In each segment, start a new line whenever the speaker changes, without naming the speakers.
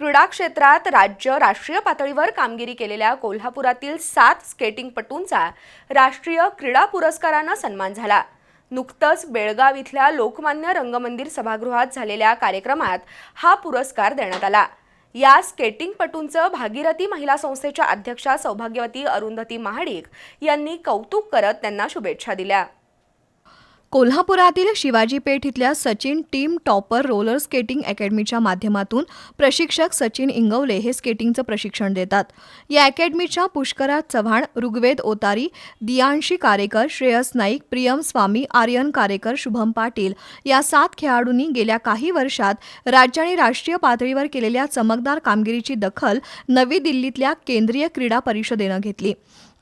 क्रीडा क्षेत्रात राज्य राष्ट्रीय पातळीवर कामगिरी केलेल्या कोल्हापुरातील सात स्केटिंगपटूंचा राष्ट्रीय क्रीडा पुरस्कारानं सन्मान झाला. नुकतंच बेळगाव इथल्या लोकमान्य रंगमंदिर सभागृहात झालेल्या कार्यक्रमात हा पुरस्कार देण्यात आला. या स्केटिंगपटूंचं भागीरथी महिला संस्थेच्या अध्यक्षा सौभाग्यवती अरुंधती महाडिक यांनी कौतुक करत त्यांना शुभेच्छा दिल्या.
कोल्हापुरातील शिवाजी पेठ इथल्या Sachin team topper roller skating अकॅडमीच्या माध्यमातून प्रशिक्षक सचिन इंगवले हे स्केटिंगचं प्रशिक्षण देतात. या अकॅडमीच्या पुष्कराज चव्हाण ऋग्वेद ओतारी दियांशी कारेकर श्रेयस नाईक प्रियम स्वामी आर्यन कारेकर शुभम पाटील या सात खेळाडूंनी गेल्या काही वर्षात राज्य आणि राष्ट्रीय पातळीवर केलेल्या चमकदार कामगिरीची दखल नवी दिल्लीतल्या केंद्रीय क्रीडा परिषदेनं घेतली.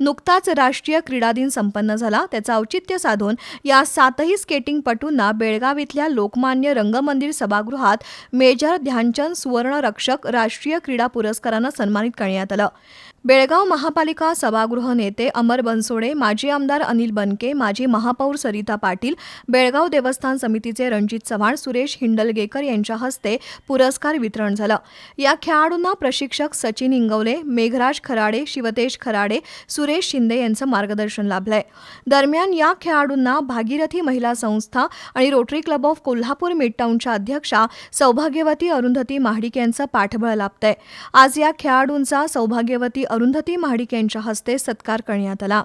नुकताच राष्ट्रीय क्रीडा दिन संपन्न झाला. त्याचं औचित्य साधून या सातही स्केटिंगपटूंना बेळगाव इथल्या लोकमान्य रंगमंदिर सभागृहात मेजर ध्यानचंद सुवर्णरक्षक राष्ट्रीय क्रीडा पुरस्कारानं सन्मानित करण्यात आलं. बेळगाव महापालिका सभागृह नेते अमर बनसोडे माजी आमदार अनिल बनके माजी महापौर सरिता पाटील बेळगाव देवस्थान समितीचे रणजित चव्हाण सुरेश हिंडलगेकर यांच्या हस्ते पुरस्कार वितरण झालं. या खेळाडूंना प्रशिक्षक सचिन इंगवले मेघराज खराडे शिवतेश खराडे सुरेश शिंदे यांचं मार्गदर्शन लाभलंय. दरम्यान या खेळाडूंना भागीरथी महिला संस्था आणि रोटरी क्लब ऑफ कोल्हापूर मिडटाऊनच्या अध्यक्षा सौभाग्यवती अरुंधती महाडिक यांचं पाठबळ लाभतंय. आज या खेळाडूंचा सौभाग्यवती अरुंधती महाडिक यांच्या हस्ते सत्कार करण्यात आला.